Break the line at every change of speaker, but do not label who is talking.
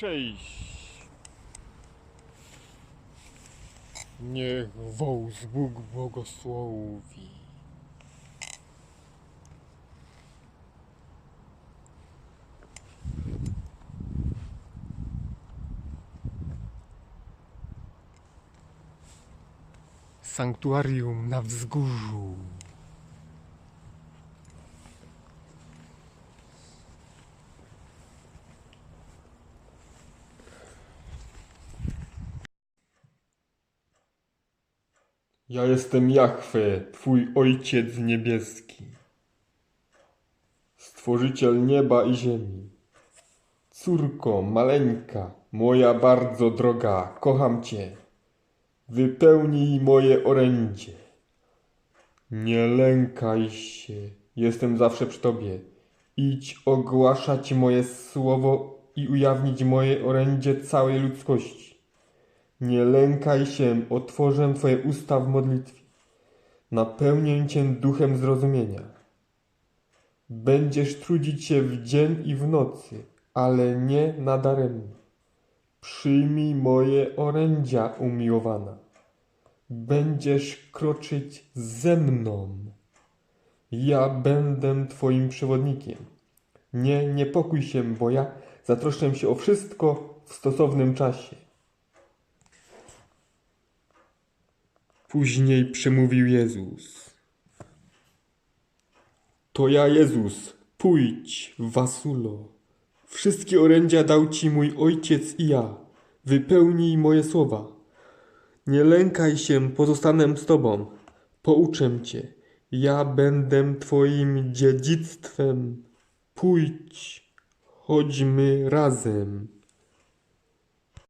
Cześć. Niech wołz Bóg błogosławi. Sanktuarium na wzgórzu. Ja jestem Jahwe, Twój Ojciec Niebieski, Stworzyciel nieba i ziemi. Córko, maleńka, moja bardzo droga, kocham Cię. Wypełnij moje orędzie. Nie lękaj się, jestem zawsze przy Tobie. Idź ogłaszać moje słowo i ujawnić moje orędzie całej ludzkości. Nie lękaj się, otworzę Twoje usta w modlitwie. Napełnię Cię duchem zrozumienia. Będziesz trudzić się w dzień i w nocy, ale nie nadaremnie. Przyjmij moje orędzia, umiłowana. Będziesz kroczyć ze mną. Ja będę Twoim przewodnikiem. Nie niepokój się, bo ja zatroszczę się o wszystko w stosownym czasie. Później przemówił Jezus. To ja, Jezus, pójdź, Wasulo. Wszystkie orędzia dał Ci mój Ojciec i ja. Wypełnij moje słowa. Nie lękaj się, pozostanę z Tobą. Pouczę Cię. Ja będę Twoim dziedzictwem. Pójdź, chodźmy razem.